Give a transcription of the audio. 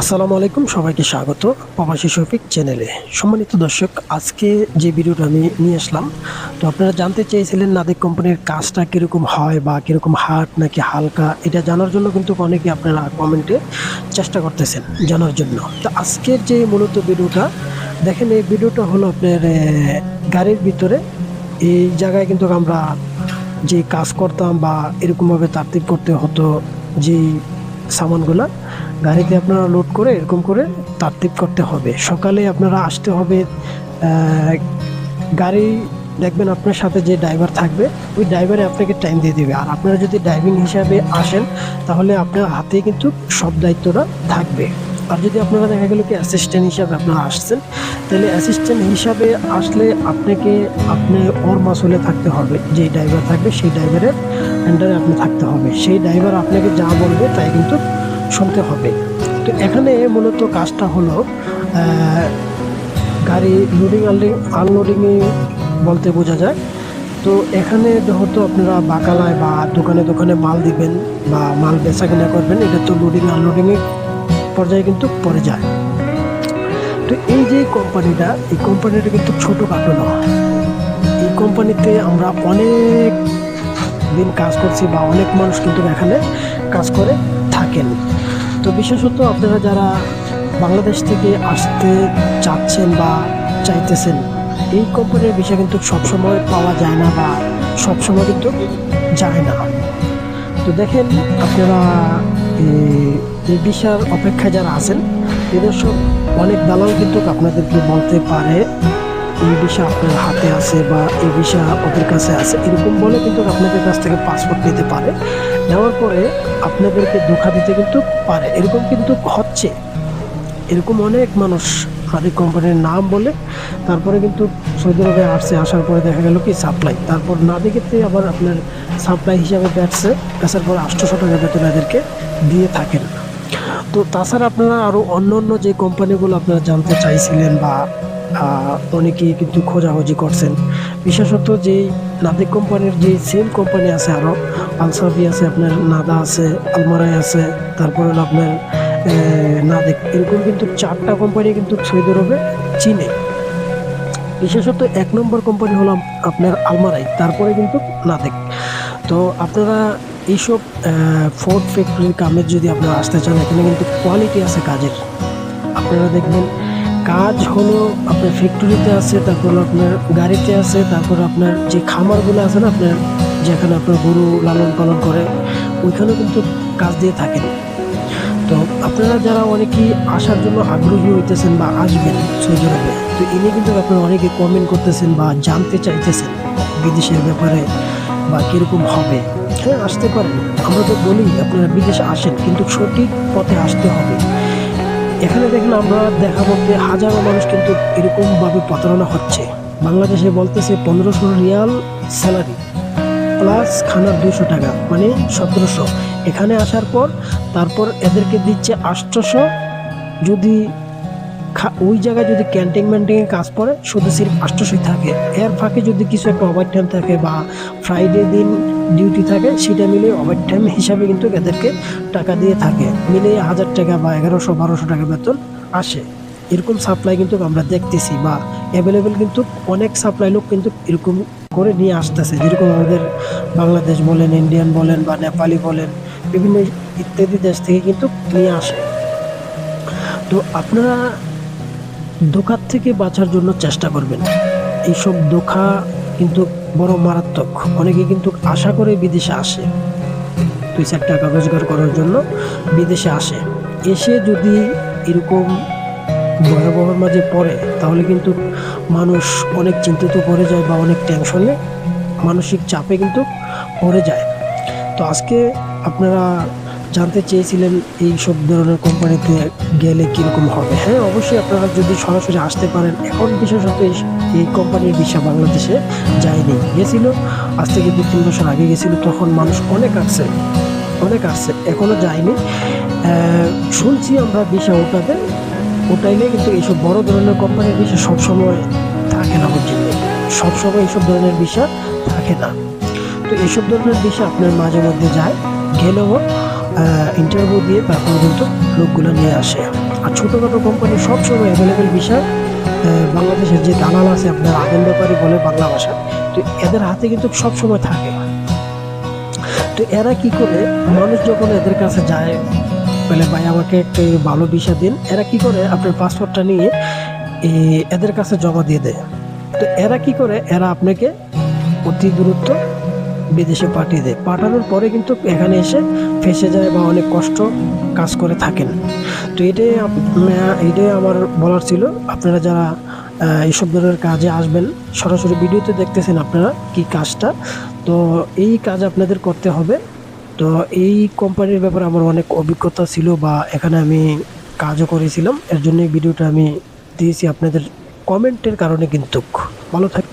আসসালামু আলাইকুম, সবাইকে স্বাগত প্রবাসী শফিক চ্যানেলে। সম্মানিত দর্শক, আজকে যে ভিডিওটা আমি নিয়ে আসলাম, তো আপনারা জানতে চেয়েছিলেন নাদিক কোম্পানির কাজটা কীরকম হয় বা কীরকম হার্ড নাকি হালকা, এটা জানার জন্য কিন্তু অনেকে আপনারা কমেন্টে চেষ্টা করতেছেন জানার জন্য। তো আজকের যে মূলত ভিডিওটা, দেখেন এই ভিডিওটা হলো আপনার গাড়ির ভিতরে, এই জায়গায় কিন্তু আমরা যে কাজ করতাম বা এরকমভাবে তারতিব করতে হতো, যে সামানগুলা গাড়িতে আপনারা লোড করে এরকম করে তারতিব করতে হবে। সকালে আপনারা আসতে হবে গাড়ি দেখবেন আপনার সাথে যে ড্রাইভার থাকবে, ওই ড্রাইভারে আপনাকে টাইম দিয়ে দেবে। আর আপনারা যদি ড্রাইভিং হিসাবে আসেন, তাহলে আপনার হাতে কিন্তু সব দায়িত্বটা থাকবে। আর যদি আপনারা দেখা গেল কি অ্যাসিস্ট্যান্ট হিসাবে আপনারা আসছেন, তাহলে অ্যাসিস্ট্যান্ট হিসাবে আসলে আপনাকে আপনি ওর মাসুলে থাকতে হবে। যে ড্রাইভার থাকবে সেই ড্রাইভারের আন্ডারে আপনি থাকতে হবে। সেই ড্রাইভার আপনাকে যা বলবে তাই কিন্তু শুনতে হবে। তো এখানে মূলত কাজটা হলো গাড়ি লোডিং আনলোডিংয়ে বলতে বোঝা যায়। তো এখানে যেহেতু আপনারা বাকালায় বা দোকানে দোকানে মাল দিবেন বা মাল বেচা কেনা করবেন, এটা তো লোডিং আনলোডিংয়ের পর্যায়ে কিন্তু পড়ে যায়। তো এই যে কোম্পানিটা, এই কোম্পানিটা কিন্তু ছোটোখাটো নয় এই কোম্পানিতে আমরা অনেক দিন কাজ করছি বা অনেক মানুষ কিন্তু এখানে কাজ করে থাকেন। তো বিশেষত আপনারা যারা বাংলাদেশ থেকে আসতে চাচ্ছেন বা চাইতেছেন, এই কোম্পানির বিষয় কিন্তু সবসময় পাওয়া যায় না বা সবসময় কিন্তু যায় না। তো দেখেন, আপনারা এই- বিষয়ের অপেক্ষায় যারা আছেন, এদের সব অনেক দালাল কিন্তু আপনাদেরকে বলতে পারে, এই বিষয় আপনার হাতে আছে বা এই বিষয় ওদের কাছে আছে। এরকম বলে কিন্তু আপনাদের কাছ থেকে পাসপোর্ট নিতে পারে। নেওয়ার পরে আপনাদেরকে ধোকা দিতে কিন্তু পারে। এরকম কিন্তু হচ্ছে। এরকম অনেক মানুষ আমাদের কোম্পানির নাম বলে, তারপরে কিন্তু সৌদি আরবে আসছে, আসার পরে দেখা গেল কি সাপ্লাই তারপর না দেখেতে আবার আপনার সাপ্লাই হিসাবে বেচছে বেচার পরে আটশোশো টাকা বেতন এদেরকে দিয়ে থাকেন। তো তাছাড়া আপনারা আরও অন্য অন্য যে কোম্পানিগুলো আপনারা জানতে চাইছিলেন বা অনেকেই কিন্তু খোঁজাখুঁজি করছেন, বিশেষত যে নাদিক কোম্পানির যে সেম কোম্পানি আছে আরও আলসাবি আছে, আপনার নাদা আছে, আলমারাই আছে, তারপরে হলো আপনার নাদিক, এরকম কিন্তু চারটা কোম্পানি কিন্তু সৌদি আরবে চিনে। বিশেষত এক নম্বর কোম্পানি হলো আপনার আলমারাই, তারপরে কিন্তু নাদেক। তো আপনারা এইসব ফোর্ড ফ্যাক্টরির কামের যদি আপনারা আসতে চান, এখানে কিন্তু কোয়ালিটি আছে কাজের। আপনারা দেখবেন, কাজ হলো আপনার ফ্যাক্টরিতে আছে, তারপর আপনার গাড়িতে আছে, তারপর আপনার যে খামারগুলো আছে না আপনার, যেখানে আপনার গরু লালন পালন করে, ওইখানে কিন্তু কাজ দিয়ে থাকেন। তো আপনারা যারা অনেকেই আসার জন্য আগ্রহী হইতেছেন বা আসবেন সৌদি তো ইনি কিন্তু আপনারা অনেকে কমেন্ট করতেছেন বা জানতে চাইতেছেন বিদেশের ব্যাপারে। বা কীরকম হবে? হ্যাঁ আসতে পারেন আমরা তো বলি, আপনারা বিদেশে আসেন, কিন্তু সঠিক পথে আসতে হবে। এখানে দেখলে আমরা দেখা বলতে হাজারো মানুষ কিন্তু এরকমভাবে প্রতারণা হচ্ছে। বাংলাদেশে বলতেছে পনেরোশো রিয়াল স্যালারি, প্লাস খানার দুশো টাকা মানে সতেরোশো। এখানে আসার পর, তারপর এদেরকে দিচ্ছে আটশোশো। যদি ওই জায়গায় যদি ক্যান্টিন ম্যান্টিংয়ে কাজ পড়ে, শুধু সির্ফ আটশোশোই থাকে। এর ফাঁকে যদি কিছু একটা ওভার টাইম থাকে বা ফ্রাইডে দিন ডিউটি থাকে, সেটা মিলে ওভার টাইম হিসাবে কিন্তু এদেরকে টাকা দিয়ে থাকে। মিলে হাজার টাকা বা এগারোশো, বারোশো টাকা বেতন আসে। এরকম সাপ্লাই কিন্তু আমরা দেখতেছি বা অ্যাভেলেবেল কিন্তু অনেক সাপ্লাই লোক কিন্তু এরকম করে নিয়ে আসতেছে। যেরকম আমাদের বাংলাদেশ বলেন ইন্ডিয়ান বলেন বা নেপালি বলেন, বিভিন্ন ইত্যাদি দেশ থেকে কিন্তু নিয়ে আসে। তো আপনারা ধোকার থেকে বাঁচার জন্য চেষ্টা করবেন। এইসব ধোকা কিন্তু বড় মারাত্মক। অনেকে কিন্তু আশা করে বিদেশে আসে। দুই চার টাকা রোজগার করার জন্য বিদেশে আসে। এসে যদি এরকম ভয়াবহর মাঝে পড়ে, তাহলে কিন্তু মানুষ অনেক চিন্তিত পড়ে যায় বা অনেক টেনশনে মানসিক চাপে কিন্তু পড়ে যায়। তো আজকে আপনারা জানতে চেয়েছিলেন এই সব ধরনের কোম্পানিতে গেলে কীরকম হবে? হ্যাঁ অবশ্যই আপনারা যদি সরাসরি আসতে পারেন, এখন বিশেষত এই- কোম্পানির বিষয় বাংলাদেশে যায়নি। গেছিল, আজ থেকে দু তিন বছর আগে গেছিল, তখন মানুষ অনেক আসছে অনেক আসছে এখনও যায়নি। শুনছি আমরা ওটাতে, ওটাই ওটাইলে কিন্তু এইসব বড় ধরনের কোম্পানির বিষয় সবসময় থাকে না বুঝলেন সবসময় এইসব ধরনের বিষয় থাকে না। তো এইসব ধরনের বিষয় আপনার মাঝে মধ্যে যায়, গেলেও ইন্টারভিউ দিয়ে তারপর কিন্তু লোকগুলো নিয়ে আসে। আর ছোটোখাটো কোম্পানি সবসময় অ্যাভেলেবেল বিষয় বাংলাদেশের যে দালাল আছে, আপনার আগুন ব্যাপারে বলে বাংলা ভাষা, তো এদের হাতে কিন্তু সবসময় থাকে। তো এরা কি করে, মানুষ যখন এদের কাছে যায়, বলে, ভাই, আমাকে একটু ভালো ভিসা দিন। এরা কি করে, আপনার পাসপোর্টটা নিয়ে এদের কাছে জমা দিয়ে দেয়। তো এরা কি করে, এরা আপনাকে অতি দূরত্ব বিদেশে পাঠিয়ে দেয়। পাঠানোর পরে কিন্তু এখানে এসে ফেসে যায় বা অনেক কষ্ট কাজ করে থাকেন। তো এটাই এটাই আমার বলার ছিল, আপনারা যারা এইসব ধরনের কাজে আসবেন, সরাসরি ভিডিওতে দেখতেছেন আপনারা কি কাজটা, তো এই কাজ আপনাদের করতে হবে। তো এই কোম্পানির ব্যাপারে আমার অনেক অভিজ্ঞতা ছিল বা এখানে আমি কাজও করেছিলাম, এর জন্য এই ভিডিওটা আমি দিয়েছি আপনাদের কমেন্টের কারণে কিন্তু। ভালো থাক